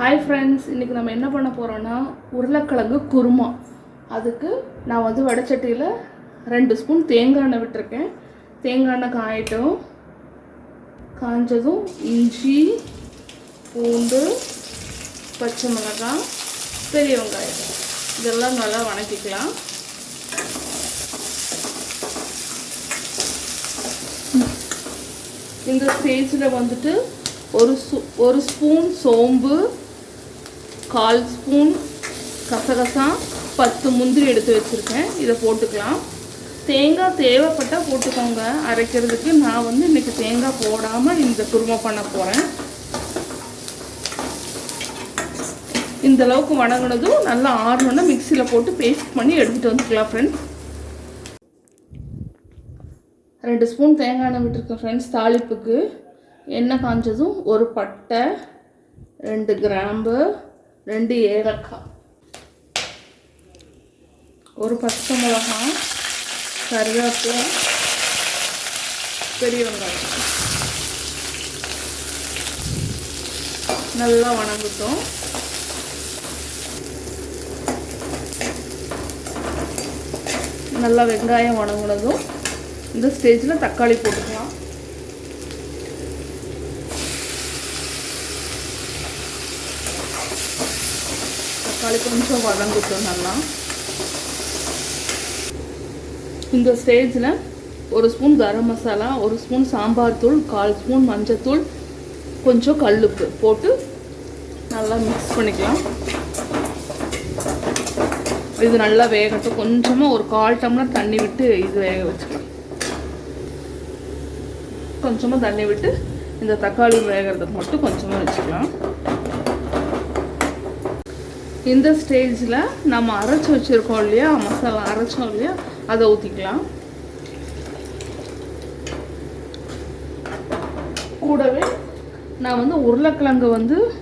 Hi friends இன்றைக்கி நம்ம என்ன பண்ண போகிறோன்னா உருளைக்கிழங்கு குருமா. அதுக்கு நான் வந்து வடச்சட்டியில் ரெண்டு ஸ்பூன் தேங்காய் எண்ணெய் விட்டுருக்கேன். தேங்காய் எண்ணெய் காயட்டும். காஞ்சதும் இஞ்சி பூண்டு பச்சை மிளகாய் பெரிய வெங்காயம். இதெல்லாம் நல்லா வணக்கிக்கலாம். இந்த ஸ்டேஜில் வந்துட்டு ஒரு சு ஒரு ஸ்பூன் சோம்பு கால் ஸ்பூன் கசகசா பத்து முந்திரி எடுத்து வச்சுருக்கேன். இதை போட்டுக்கலாம். தேங்காய் தேவைப்பட்டால் போட்டுக்கோங்க. அரைக்கிறதுக்கு நான் வந்து இன்றைக்கி தேங்காய் போடாமல் இந்த குருமா பண்ண போகிறேன் இந்த அளவுக்கு வணங்கினதும் நல்லா ஆறணுன்னா மிக்சியில் போட்டு பேஸ்ட் பண்ணி எடுத்துகிட்டு வந்துக்கலாம் ஃப்ரெண்ட்ஸ் ரெண்டு ஸ்பூன் தேங்காய் எண்ணெய் விட்டுருக்கேன் ஃப்ரெண்ட்ஸ் தாளிப்புக்கு. எண்ணெய் காஞ்சதும் ஒரு பட்டை ரெண்டு கிராம்பு ரெண்டு ஏலக்காய். ஒரு பச்சை மிளகாய் கருவேப்பிலை பெரிய வெங்காயம். நல்லா வணங்கட்டும். நல்லா வெங்காயம் வணங்கினதும் இந்த ஸ்டேஜில் தக்காளி போட்டுக்கலாம். தக்காளி கொஞ்சம் வதங்கட்டும் நல்லா. இந்த ஸ்டேஜில் ஒரு ஸ்பூன் கரம் மசாலா ஒரு ஸ்பூன் சாம்பார் தூள் கால் ஸ்பூன் மஞ்சத்தூள் கொஞ்சம் கல்லுப்பு போட்டு நல்லா மிக்ஸ் பண்ணிக்கலாம். இது நல்லா வேகட்டும். கொஞ்சமாக ஒரு கால் டம்ளர் தண்ணி விட்டு இது வேக வச்சுக்கலாம். கொஞ்சமாக தண்ணி விட்டு இந்த தக்காளி வேகிறதுக்கு மட்டும் கொஞ்சமாக வச்சுக்கலாம். இந்த ஸ்டேஜில் நம்ம அரைச்சி வச்சுருக்கோம் இல்லையா? மசாலா அரைச்சோம் இல்லையா? அதை ஊற்றிக்கலாம் கூடவே நான் வந்து உருளைக்கிழங்கு வந்து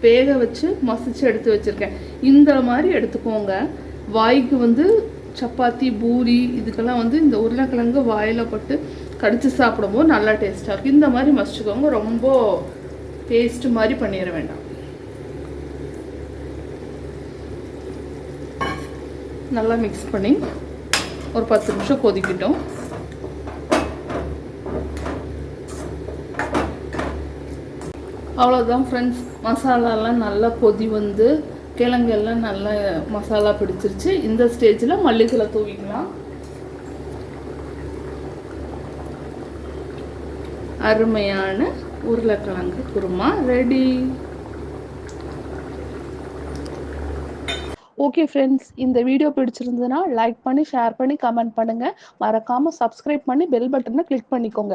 வேக வச்சு மசிச்சு எடுத்து வச்சுருக்கேன். இந்த மாதிரி எடுத்துக்கோங்க. வாய்க்கு வந்து சப்பாத்தி பூரி இதுக்கெல்லாம் வந்து இந்த உருளைக்கிழங்கு வாயில் பட்டு கடித்து சாப்பிடும்போது நல்லா டேஸ்ட்டாக இருக்கும். இந்த மாதிரி மசிச்சுக்கோங்க. ரொம்ப பேஸ்ட் மாதிரி பண்ணிட வேண்டாம். நல்லா மிக்ஸ் பண்ணி ஒரு பத்து நிமிஷம் கொதிக்கிட்டோம். அவ்வளோதான் ஃப்ரெண்ட்ஸ் மசாலாலாம் நல்லா கொதி வந்து கிழங்கு எல்லாம் நல்லா மசாலா பிடிச்சிருச்சு. இந்த ஸ்டேஜில் மல்லித்தலை தூவிக்கலாம். அருமையான உருளைக்கிழங்கு குருமா ரெடி ஓகே ஃப்ரெண்ட்ஸ் இந்த வீடியோ பிடிச்சிருந்ததுன்னா லைக் பண்ணி ஷேர் பண்ணி கமெண்ட் பண்ணுங்கள் மறக்காமல் சப்ஸ்கிரைப் பண்ணி பெல் பட்டனை கிளிக் பண்ணிக்கோங்க.